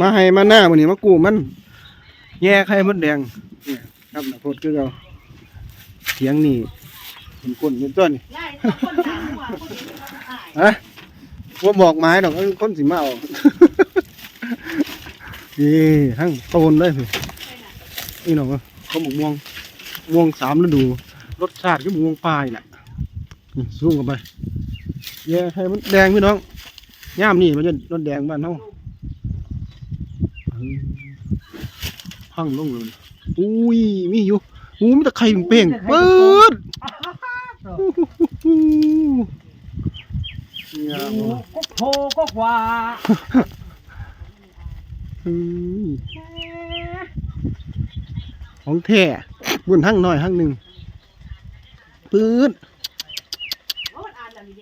มาให้มาหน้ามันนี่มากูมันแย่ไข่มดแดงเนี่ยครับนะพดคือเราเสียงนี่เป็นก้นเป็นต้นนี่ได้ต้องคนถามว่าคนอื่นเขาอายฮะว่าบอกไม้ดอกเอ้ยคนสิมาเอานี่ทั้งโตนเลยพี่นี่หนอเขาหมกม่วงม่วงสามฤดู รสชาติก็ม่วงปลายแหละนี่ซูมกันไปแย่ให้มันแดงพี่น้องย่ามนี่มันจะรสแดงบ้านเฮา พังลงเลยอุ้ยมีอยู่อู้มีแต่ไข่เป่งๆเปิดเนี่ยก็โทรก็ว่าอืมของแท้บุญทั้งน้อยทั้งหนึ่งปื๊ดว่ามันอ่านแบบนี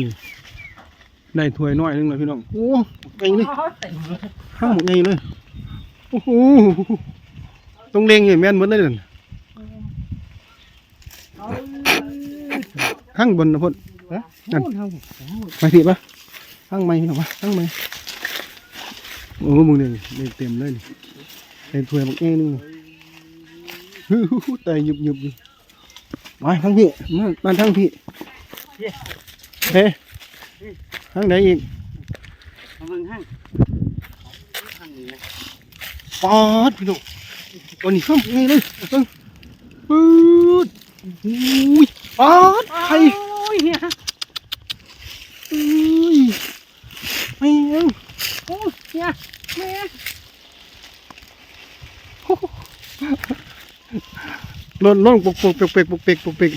้ ได้ถ้วยน้อยนึงเลยพี่น้อง โอ้ไงเลยเลยข้าหมดไงเลย โอ้โหต้องเล็งอย่างแม่นหมดเลยนั่นข้างบนนะพ่นนั่นไปผิดปะข้างไม้พี่น้องปะข้างไม้โอ้มึงเนี่ยเต็มเลยนี่ได้ถ้วยบักเอ้นึงแต่หยุบหยุบอยู่มาทั้งพี่มาทั้งพี่เฮ้ ทั้งไหนอีกเอาเบิ่งห้างห้างนี่นะปอดพี่น้องวันนี้ข้ามไงเลยเบิ่งปื๊ดอุ้ยปอดไข่โอ้ยเฮียอุ้ยไม่ยังโอ้ยเฮียแม่ล่นล่นปกปกเปกเปกปกเปกปกเปก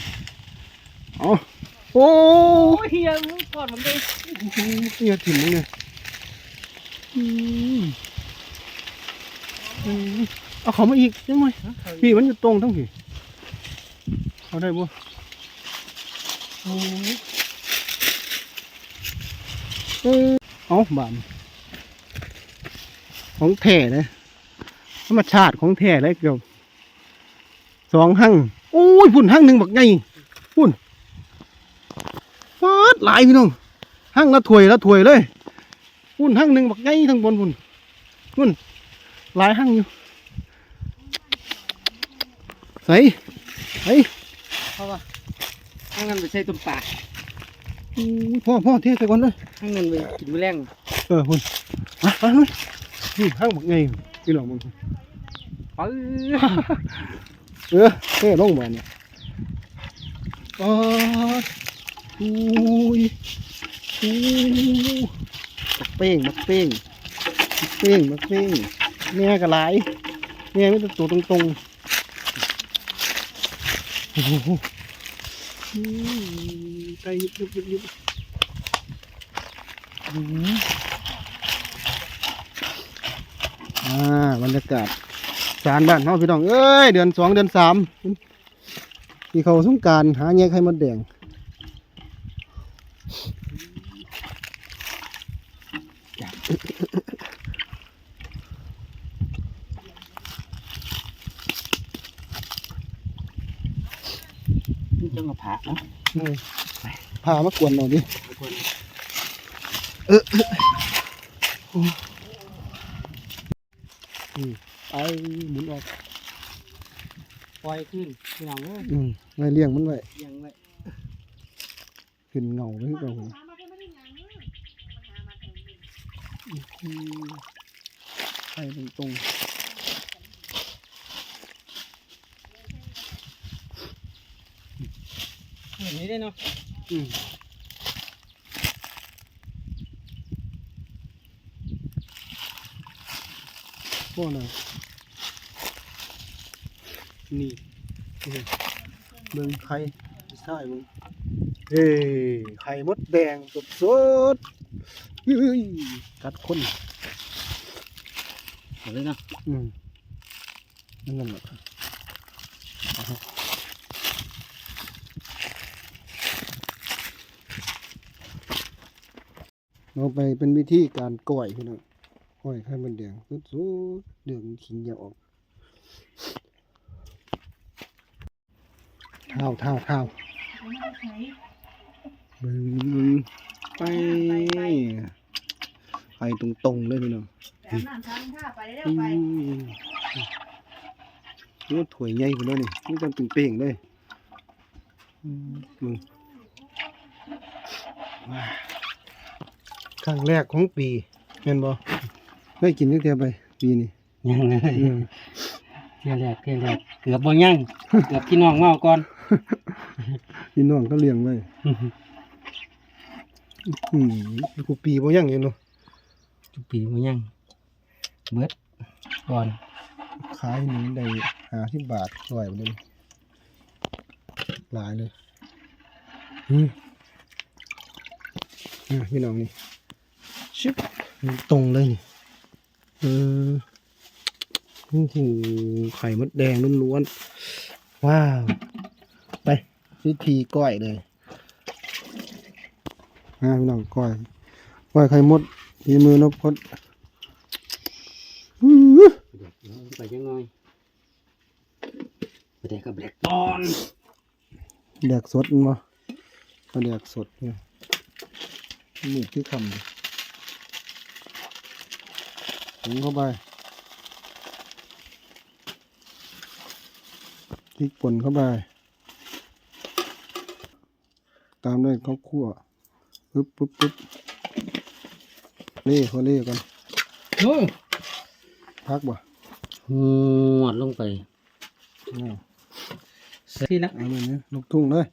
อ๋อโอ้โอ้ยเฮียมึงกอดมันเลย เนี่ยถิ่มมึงเนี่ยอืมอืมเอาเขามาอีกยังไงพี่มันอยู่ตรงทั้งพี่เอาได้บ่โอ้เออเอาบานของแท้เลยธรรมชาติของแท้เลยเกี่ยวสองหั่งโอ้ยพุ่นหั่งหนึ่งบักไงพุ่นฟาดหลายพี่น้อง หั่งละถ้วยละถ้วยเลยพุ่นหั่งหนึ่งบักไงทั้งบนพุ่นพุ่นหลายหั่งอยู่ใส่ใส่เพราะว่าห้างนั้นไปใช้ตุ่มปลาอู้ยพ่อพ่อเทใส่ก่อนเลยห้างนั้นไปกินมื้อแรงเออพุ่นมาไปเลยนี่หั่งบักไงพี่น้องมึงปื้อเออเท่ลงมาเนี่ยปอดอุ้ย อู้บักเป้งบักเป้งบักเป้งบักเป้งแม่ก็หลายแม่ไม่ต้องตัวตรงๆโอ้โหใจยุบยุบยุบยุบอ่าบรรยากาศสารบ้านเฮาพี่น้องเอ้ยเดือนสองเดือนสามที่เขาสงการหาแยกไข่มดแดง นี่จังหวะผาเนาะอืมพามากวนหน่อยดิเออโอ้อืมไปหมุนออกปล่อยขึ้นพี่น้องเอ้ยอืมไว้เลี้ยงมันไว้ยังไว้ขึ้นเงาไว้ให้เรา ไข่ตรงตรงอย่างนี้ได้เนาะๆอืมพ่อนะนี่นี่เบิ่งไข่ใช่มึงเฮ้ยไข่มดแดงสดสดๆเฮ้ย กัดคนเอาเลยเนาะอืมนั่นแหละเราไปเป็นวิธีการก่อยพี่น้องก่อยไข่มันแดงสุดสุดๆเดืองขิงอย่าออกเท้าเท้าเท้าผมไม่ได้ใช้เบึงบึงไป ไปตรงๆเลยพี่น้องไปอาบน้ำทางท่าไปเร็วอืๆไปมนี่ว่าถวยใหญ่พุ่นแล้วนี่นี่จังเป็นเป่งเลยอืมมึงว้าครั้งแรกของปีแม่นบ่ได้กินตั้งแต่ไป ปีนี้ยังเลยอืมเที่ยวแรกเที่ยวแรกเกือบบ่ยังเกือบพี่น้องเมาก่อนพี่น้องก็เลี้ยงไว้อืมกูปีบ่ยังอยู่เนาะ ทุปีบ่ยังเบิดก่อนขายหนึ่งได้หาสิบบาทร้อยบ่ได้หลายเลยอืมอะพี่น้องนี่ชิบตรงเลยนี่เออโอ้โหไข่มดแดงล้วนๆว้าว ไปวิธีก้อยเลยอ่าพี่น้องก้อยก้อยไข่มด ทีมือนพพดอื้อไปจังหน่อยไปได้กับแบล็กตอนแดกสดมั้มาแดกสดเนี่ยนี่ที่คำดิถึงเข้าไปพริกป่นเข้าไป ตามด้วยข้าวคั่วปึ๊บปึ๊บปึ๊บ เล่เขาเล่กันโอ้พักบ่หวดลงไปเอาเสร็จแล้วเอาเลยเนี่ยลูกทุ่งเลย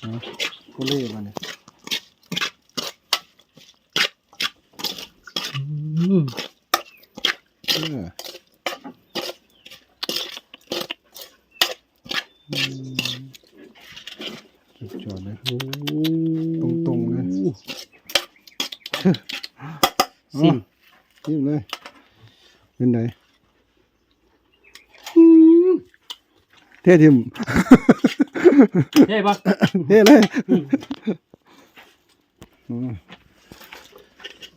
เอาเขาเล่มาเนี่ย อืม เอออืมสุดยอดเลย โอ้ ต รงๆเลยสิ้นยิ้มเลย เป็นไงเท่ทิมเฮ้ยบ่เท่เลยอืม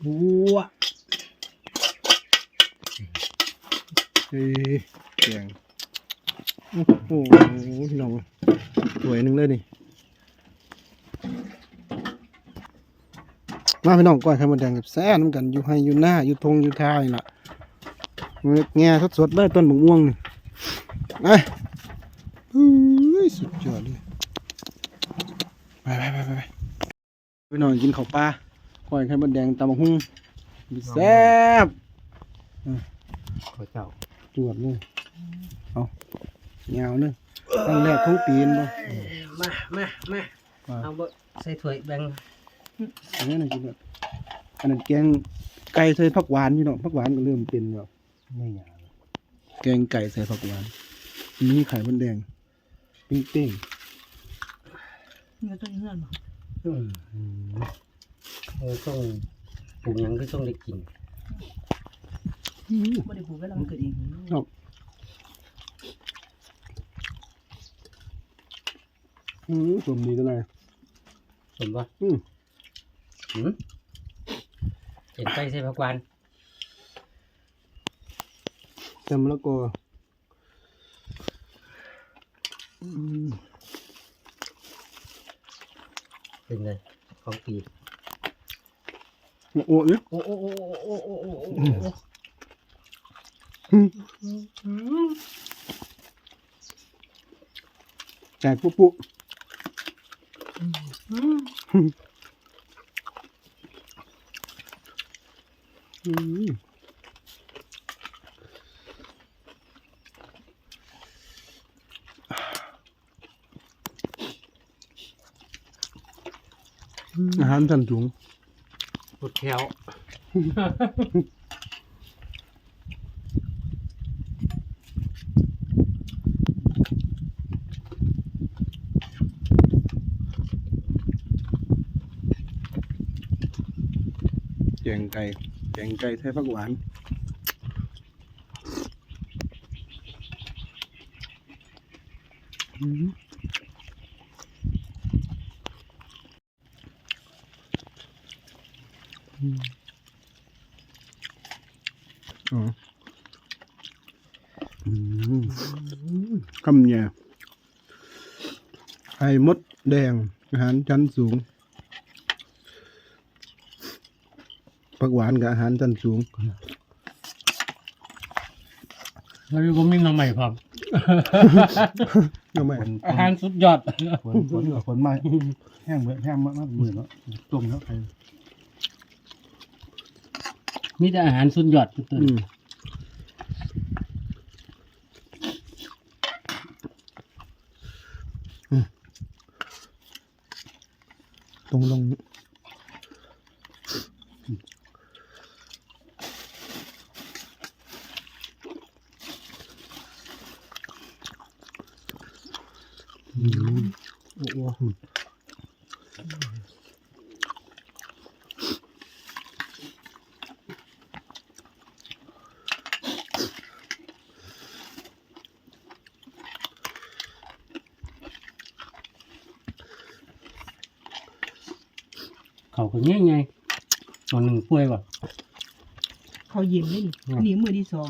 บัวเฮ้ยแกงโอ้โหพี่น้องสวยหนึ่งเลยนี่ มาพี่น้องก้อยไข่มดแดงกับแซ่น้ำกันอยู่ให้อยู่หน้าอยู่ทงอยู่ท้ายล่ะแง่สดๆเลยต้นบกม่วงนี่ไปเฮ้ยสุดยอดเลยไปไปไปไปไปพี่น้องกินข้าวปลาก้อยไข่มดแดงตำบักหุ่งแซ่บขอเจ้าจวดเลยเอาเงาเนอะครั้งแรกของปีนบ่มามามาว่าเอาบ่ใส่ถ้วยแบ่ง อันนี้นะกินแบบอันนั้นแกงไก่ใส่ผักหวานพี่น้องผักหวานก็เริ่มเป็นแล้วไม่หยาบแกงไก่ใส่ผักหวานมีไข่มดแดง ปิ้งเป้งเนื้อตัวนี้เงื่อนบ่อืมเออต้องปรุงหยังก็ต้องได้กินไม่ได้ปลูกไว้แล้วมันเกิดเองอืมสมดีจังเลยสมบ่อืม หืมเห็นไปใส่ผักหวานแต่มะละกออืมเป็นไงของปีโอ้ยโอ้โอ้โอ้โอ้โอ้โอ้โอ้แจกปุ๊บปุ๊บ อืมอาหารสันถุงปวดแขวแกงไก่ แกงไก่ใส่ผักหวานอืมอืมอ๋ออืมคำเนี่ยไข่มดแดง อาหารชั้นสูง ผักหวานกับอาหารชั้นสูงแล้วก็มีน้ำใหม่ครับก็ไม่อาหารสุดยอดฝนฝนกับฝนมาแห้งเหมือนแห้งมากมากมือเนาะจมแล้วไปมีแต่อาหารสุดยอดทุกตัวอืมอืมตรงลง โอ้โหเขาก็ง่ายไงตอนหนึ่งป่วยว่ะเขายิ้มเลยนี่อืมนี่มือที่สอง